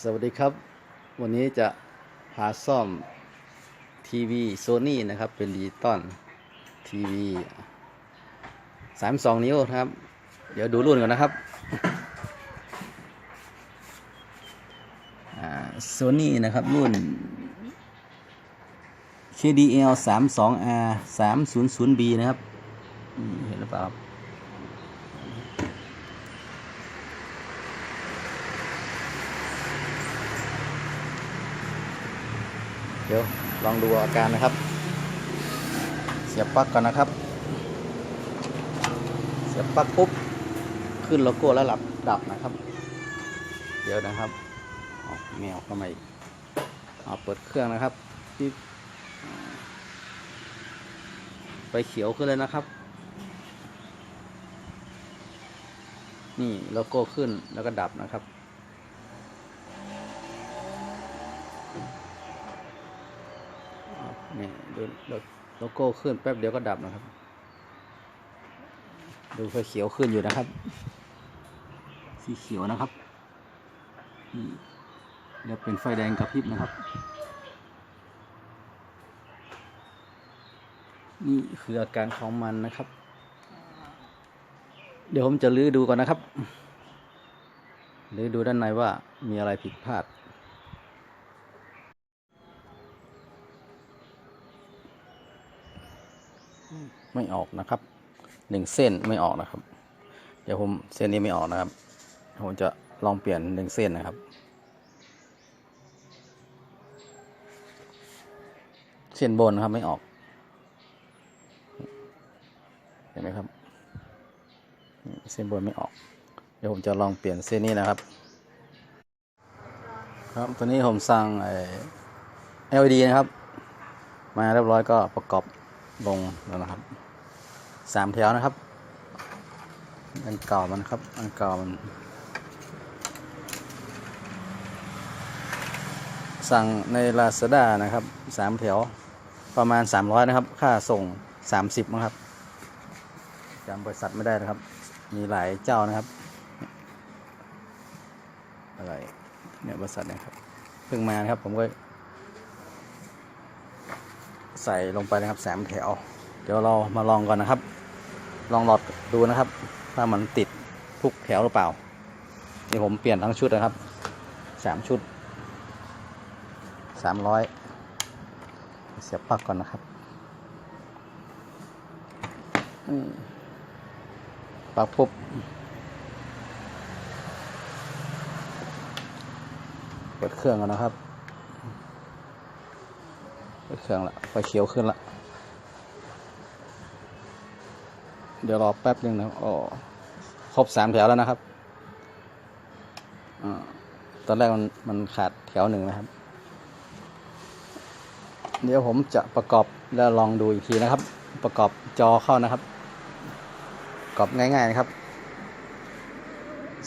สวัสดีครับ วันนี้จะพาซ่อมทีวีโซนี่นะครับ เป็นดิจิตอลทีวีสามสองนิ้วครับ เดี๋ยวดูรุ่นก่อนนะครับโซนี่นะครับรุ่น KDL 32R 300B นะครับ เห็นหรือเปล่าครับ เดี๋ยวลองดูอาการนะครับ เสียบปลั๊กก่อนนะครับ เสียบปลั๊กปุ๊บขึ้นโลโก้แล้วหลับดับนะครับ เดี๋ยวนะครับเอาแมวเข้ามาอีกเอาเปิดเครื่องนะครับที่ไฟเขียวขึ้นเลยนะครับ นี่โลโก้ขึ้นแล้วก็ดับนะครับ นี่ ดูโลโก้ขึ้นแป๊บเดียวก็ดับนะครับ ดูไฟเขียวขึ้นอยู่นะครับ สีเขียวนะครับนี่แล้วเป็นไฟแดงกระพริบนะครับ นี่คืออาการของมันนะครับ เดี๋ยวผมจะลื้อดูก่อนนะครับลื้อดูด้านในว่ามีอะไรผิดพลาด ไม่ออกนะครับหนึ่งเส้นไม่ออกนะครับ เดี๋ยวผมเส้นนี้ไม่ออกนะครับ ผมจะลองเปลี่ยนหนึ่งเส้นนะครับ เส้นบนครับไม่ออก เห็นไหมครับ เส้นบนไม่ออก เดี๋ยวผมจะลองเปลี่ยนเส้นนี้นะครับ ครับตัวนี้ผมสั่งไอ้ LED นะครับ มาเรียบร้อยก็ประกอบ ลงแล้วนะครับสามแถวนะครับ อันเก่ามันครับ อันเก่ามัน สั่งใน Lazada นะครับสามแถวประมาณ300นะครับ ค่าส่ง30นะครับจำบริษัทไม่ได้นะครับ มีหลายเจ้านะครับ อะไรเนี่ยบริษัทนะครับ เพิ่งมานะครับผมก็ ใส่ลงไปนะครับแสมแถว เดี๋ยวเรามาลองก่อนนะครับ ลองหลอดดูนะครับว่ามันติดทุกแถวหรือเปล่า นี่ผมเปลี่ยนทั้งชุดนะครับสามชุดสามร้อยเสียบปลั๊กก่อนนะครับปลั๊กปุ๊บเปิดเครื่องก่อนนะครับ เครื่องละไฟเขียวขึ้นละ เดี๋ยวรอแป๊บนึงนะอ๋อครบสามแถวแล้วนะครับอตอนแรกมันมันขาดแถวหนึ่งนะครับ เดี๋ยวผมจะประกอบแล้วลองดูอีกทีนะครับ ประกอบจอเข้านะครับ ประกอบง่ายๆนะครับ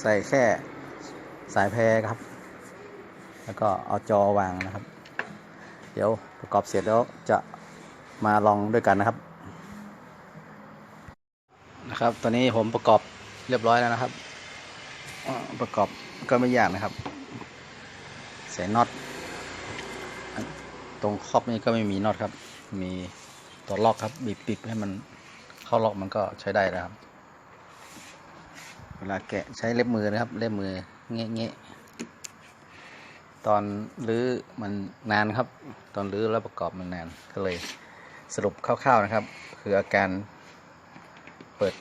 ใส่แค่สายแพรครับ แล้วก็เอาจอวางนะครับ เดี๋ยวประกอบเสร็จแล้วจะมาลองด้วยกันนะครับ นะครับ ตอนนี้ผมประกอบเรียบร้อยแล้วนะครับอ่าประกอบก็ไม่ยากนะครับใส่น็อตอันตรงครอบนี้ก็ไม่มีน็อตครับ มีตัวล็อกครับบีบปิดให้มันเข้าล็อกมันก็ใช้ได้แล้วครับ เวลาแกะใช้เล็บมือนะครับ เล็บมือเงี้ยเงี้ย ตอนรื้อมันนานครับ ตอนรื้อแล้วประกอบมันนานก็เลยสรุปคร่าวๆนะครับ คืออาการเปิด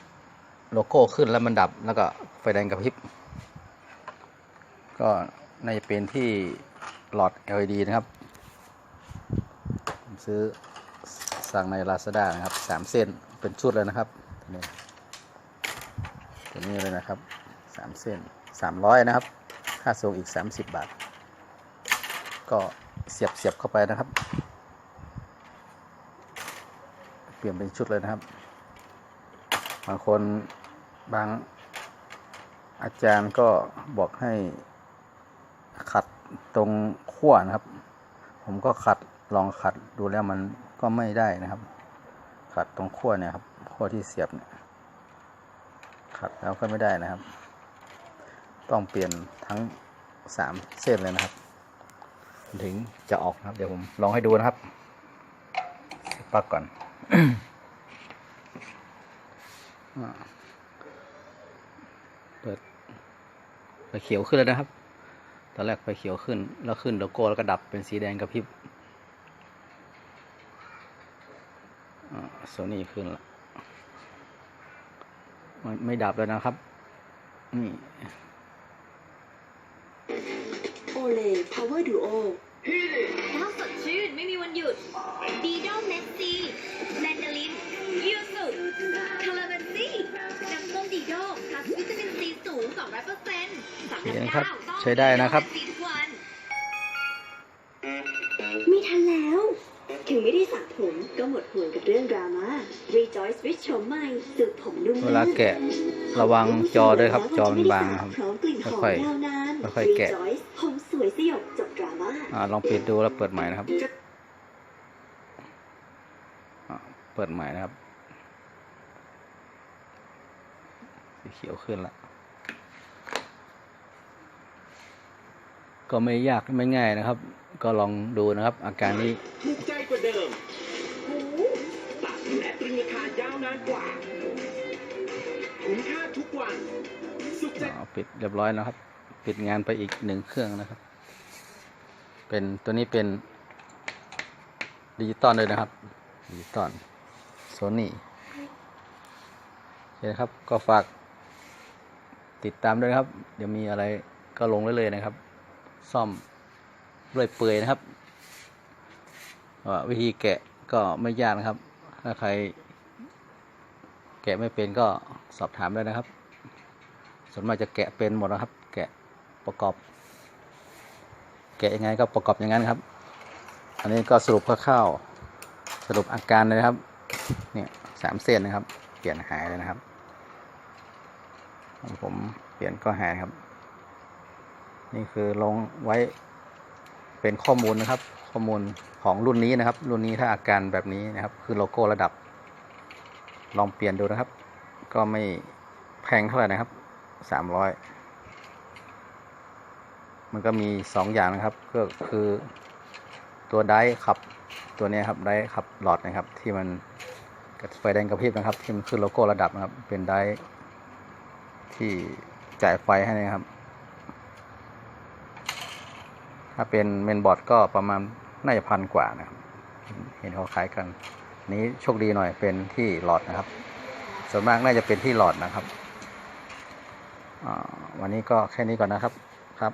โลโก้ขึ้นแล้วมันดับแล้วก็ไฟแดงกระพริบ ก็น่าจะเป็นที่หลอด LED นะครับผมซื้อสั่งใน Lazada นะครับสามเส้นเป็นชุดเลยนะครับตัวนี้ตัวนี้เลยนะครับสามเส้นสามร้อยนะครับ ค่าส่งอีก 30 บาท ก็เสียบเสียบเข้าไปนะครับ เปลี่ยนเป็นชุดเลยนะครับ บางคนบางอาจารย์ก็บอกให้ขัดตรงขั้วนะครับ ผมก็ขัดลองขัดดูแล้วมันก็ไม่ได้นะครับ ขัดตรงขั้วเนี่ยครับขั้วที่เสียบเนี่ยขัดแล้วก็ไม่ได้นะครับ ต้องเปลี่ยนทั้งสามเส้นเลยนะครับ ถึงจะออกนะครับ เดี๋ยวผมลองให้ดูนะครับปลักก่อนเปิดไฟเขียวขึ้นแล้วนะครับ ตอนแรกไฟเขียวขึ้น แล้วขึ้นโลโก้แล้วก็ดับเป็นสีแดงกระพริบโซนี่ขึ้นแล้วไม่ไม่ดับแล้วนะครับ นี่ เลพาวเวอร์ดูโอว้าวสดชื่น ไม่มีวันหยุดดีดอลเนสซีแมนดารินยูสุคาราเมนซี่น้ำส้มดีดอลพลัสวิตามินซีสูง200เปอร์เซ็นต์สามโอเคน้ำนะครับเก้าต้องใช้ได้นะครับดีทุกวันมีทันแล้ว ถึงไม่ได้สระผมก็หมดห่วงกับเรื่องดราม่า Rejoice with โฉมใหม่สูตรผมนุ่มเวลาแกะระวังจอด้วยครับจอมันบางนะครับพร้อมกลิ่นหอมค่อยๆยาวนาน ค่อยๆแกะ Rejoice ผมสวยสยบจบดราม่าอ่าลองปิดดูแล้วเปิดใหม่นะครับอ่าเปิดใหม่นะครับสีเขียวขึ้นละก็ไม่ยากไม่ง่ายนะครับ ก็ลองดูนะครับ อาการนี้ถูกใจกว่าเดิมตัดและตรึงราคายาวนานกว่าคุ้มค่าทุกวันสุขใจอ่าปิดเรียบร้อยแล้วครับ ปิดงานไปอีกหนึ่งเครื่องนะครับ เป็นตัวนี้เป็นดิจิตอลเลยนะครับดิจิตอลโซนี่โอเคนครับก็ฝากติดตามด้วยครับ เดี๋ยวมีอะไรก็ลงได้เลยนะครับ ซ่อมเรื่อยเปื่อยนะครับวิธีแกะก็ไม่ยากนะครับ ถ้าใคร แกะไม่เป็นก็สอบถามได้นะครับส่วนมากจะแกะเป็นหมดนะครับ ประกอบ แกะยังไงก็ประกอบอย่างนั้นครับ อันนี้ก็สรุปคร่าวๆสรุปอาการเลยครับเนี่ยสามเส้นนะครับ เปลี่ยนหายเลยนะครับ ผมเปลี่ยนก็หายครับ นี่คือลงไว้เป็นข้อมูลนะครับ ข้อมูลของรุ่นนี้นะครับ รุ่นนี้ถ้าอาการแบบนี้นะครับ คือโลโก้ระดับ ลองเปลี่ยนดูนะครับ ก็ไม่แพงเท่าไหร่นะครับสามร้อย มันก็มีสองอย่างนะครับ ก็คือตัวไดร์ขับตัวนี้ครับไดร์ขับหลอดนะครับ ที่มันไฟแดงกระพริบนะครับ ที่มันขึ้นโลโก้ระดับนะครับ เป็นไดร์ที่จ่ายไฟให้นะครับ ถ้าเป็นเมนบอร์ดก็ประมาณน่าจะพันกว่านะครับ เห็นเขาขายกันนี้โชคดีหน่อยเป็นที่หลอดนะครับ ส่วนมากน่าจะเป็นที่หลอดนะครับวันนี้ก็แค่นี้ก่อนนะครับครับ